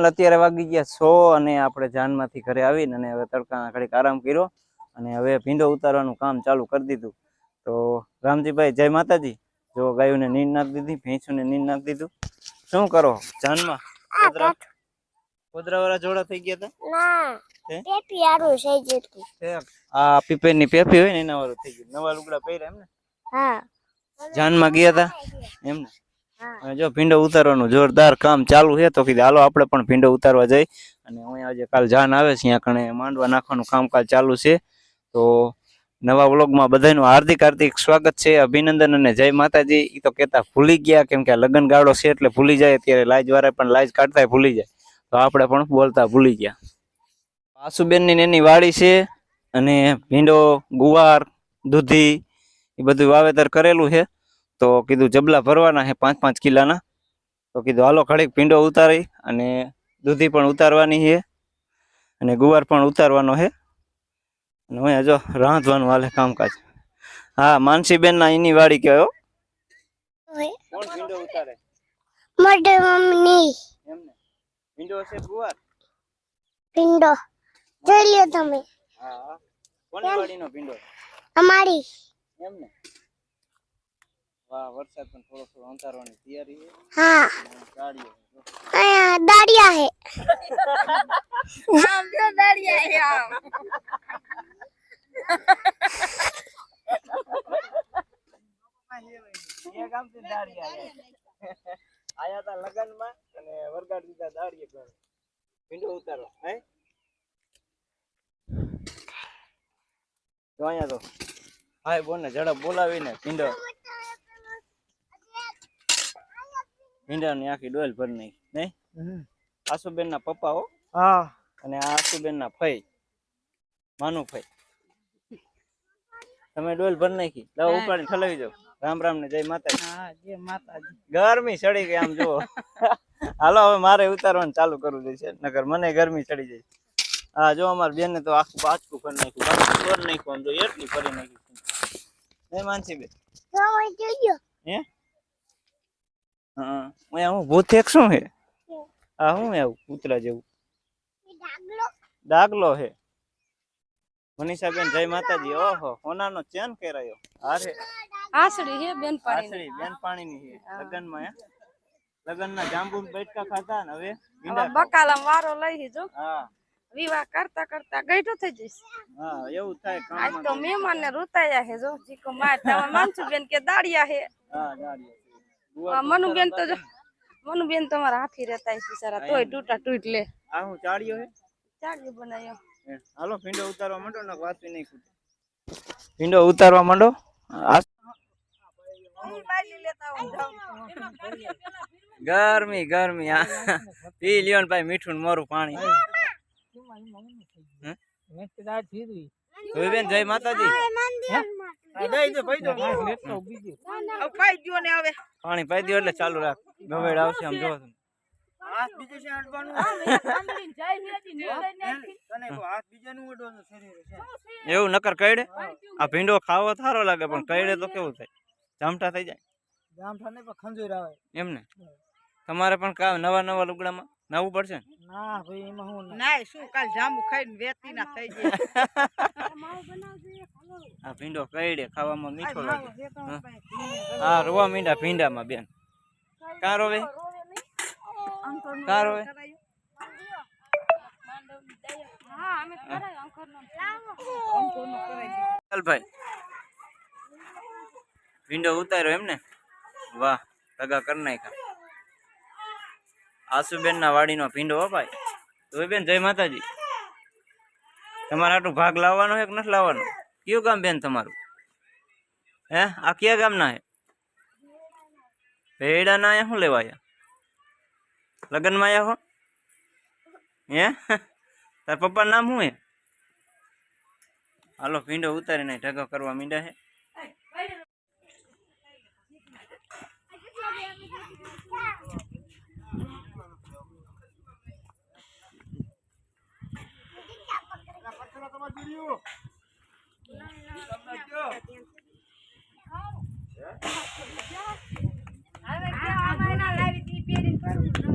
Final અત્યારે વાગી ગયા સો અને આપણે જાનમાંથી ઘરે આવીને અને હવે તડકાના ઘડીક આરામ કર્યો અને હવે ભીંડો ઉતારવાનું કામ ચાલુ કરી દીધું. તો રામજીભાઈ જય માતાજી. જો ગાયોને નીંદ નાખી દીધી ભેંસોને નીંદ નાખી દીધું. શું કરો? જાનમાં? કોદરા કોદરાવાળા જોડા થઈ ગયા હતા? ના? પેપી આરું છે જેટલું. આ પીપેરની પેપી હોય ને એના વાળું થઈ ગયું. નવા લુગડા પહેર્યા એમ ને હા. જાનમાં ગયા હતા? એમ ને જો ભીંડો ઉતારવાનું જોરદાર કામ ચાલુ છે, તો કીધું હાલો આપણે પણ ભીંડો ઉતારવા જઈ. અને અહીંયા આજે કાલ જાન આવે છે ત્યાં કણે માંડવા નાખવાનું કામકાજ ચાલુ છે. તો નવા વ્લોગમાં બધાનું હાર્દિક હાર્દિક સ્વાગત છે, અભિનંદન અને જય માતાજી. એ તો કહેતા ભૂલી ગયા, કેમ કે લગ્ન ગાળો છે એટલે ભૂલી જાય, અત્યારે લાજ વાળા પણ લાજ કાઢતા ભૂલી જાય. તો આપણે પણ બોલતા ભૂલી ગયા. આસુબેનની એની વાડી છે, અને ભીંડો, ગુવાર, દૂધી, એ બધું વાવેતર કરેલું છે. તો કીધું જબલા ભરવાના છે પાંચ પાંચ કિલાના. તો કીધું હાલો ખડીક પીંડો ઉતારી અને દૂધી પણ ઉતારવાની છે અને ગુવાર પણ ઉતારવાનો છે અને અહીંયા જો રાંધવાનું હાલે કામકાજ. હા માનસીબેન ના એની વાડી કયો કોણ ઉતારે? મોટે મમ્મી. એમને? ભીંડો છે ગુવાર? પિંડો જોઈ લ્યો તમે. હા કોની વાડીનો ભીંડો? અમારી. એમને? વાહ વરસાદ પણ થોડો થોડો અંતારવાની તૈયારી છે હા ગાડીઓ જો. દાડિયા હે અહીંયા ગામથી દાડિયા આવ્યા. આયા તા લગનમાં અને વરગાડ દીધા દાળીએ ઘરે. ભીંડો ઉતારો હે જો અહીંયા તો હાય બોને ઝડપ બોલાવીને ભીંડો ભીંડાની આખી ડોલ ભરી નાખી નહીં આસુબેન ના પપ્પા હો. હા. અને આ આસુબેન ના ફઈ માનું ફઈ. તમે ડોલ ભરી નાખી લાવો ઉપાડી ઠલાવી જાઓ રામ રામ ને જય માતાજી. હા જય માતાજી. ગરમી ચડી ગઈ આમ જુઓ. હાલો હવે મારે ઉતારવાનું ચાલુ કરવું જોઈએ નગર મને ગરમી ચડી જાય. હા જો અમાર બેન ને તો આખું બાચકું ભરી નાખ્યું બાચકું ભરી નાખ્યું આમ જો એટલી ભરી નાખ્યું નહીં માનસી બેન હે? હા. હું ભૂતેક શું હે? આ શું એવું કૂતરા જેવું. ડાગલો. દાગલો હે. મનીષાબેન જય માતાજી. ઓહો હોનાનો ચેન કેરાયો. અરે આસડી હે બેન પાણી આસડી બેન પાણી ની હે. લગનમાં હે. લગનના જાંબુ બેટકા ખાતા ને હવે. બકાલા વારો લઈ જો હા. વિવાહ કરતા કરતા ગઈઠો થઈ જઈશ. હા એવું થાય આજ તો મહેમાન ને રૂતાયા હે જો. જીકો માર. તમે માનસુ બેન કે દાડિયા હે. હા જાડીએ છે. આ મનુ તો મનુબેન મનુ બેન તો મારા હાથી રહેતા છે બિચારા તોય તૂટા તૂટ લે. આ હું ચાળ્યો હે? ચાડ્યો બનાવ્યો. હાલો ભીંડો ઉતારવા માંડો ને વાત નહીં ખૂટે. ભીંડો ઉતારવા માંડો? આ ગરમી ગરમી આ પી લ્યો ને ભાઈ મીઠું ને મોરું પાણી. માતાજી. દઈ દો ભાઈ દો બેન ગયો ને. બીજું પાણી પાઈ દો એટલે ચાલુ રાખ. ગવેડ આવશે આમ જોવો તમે. એવું નકર કઈડે આ ભીંડો ખાવો થારો લાગે પણ કઈડે તો કેવું થાય? જામઠા થઈ જાય? જામ થાને પણ ખંજોર આવે. એમને? તમારે પણ કા નવા નવા લુગડામાં? નવું પડશે ના? ભાઈ એમાં હું ના શું કાલ જાંબુ ખાઈને વેતી ના થઈ જાય. ભીંડો કઈડે ખાવામાં મીઠો લાગે. હા. રોવા મીંડા ભીંડામાં બેન. કા રોવે? કા રોવે ભાઈ. ભીંડો ઉતાર્યો એમ ને વાહ ટગા કરી નાખ્યા. આસુબેન ના વાડીનો ભીંડો અપાય ભાઈ. તો બેન જય માતાજી. તમારે આટલું ભાગ લાવવાનો છે કે નથી લાવવાનો? क्यों गाम बहन तमरु ए आ क्या गाम ना है? पेड़ा ना है हूँ लेवाया? लगन में आया हो? ए तार पप्पा नाम हूँ है हलो पीडो उतारे नहीं, ढगा करवा मीडा है। હવે કે અમારે લાવી દી પહેરીને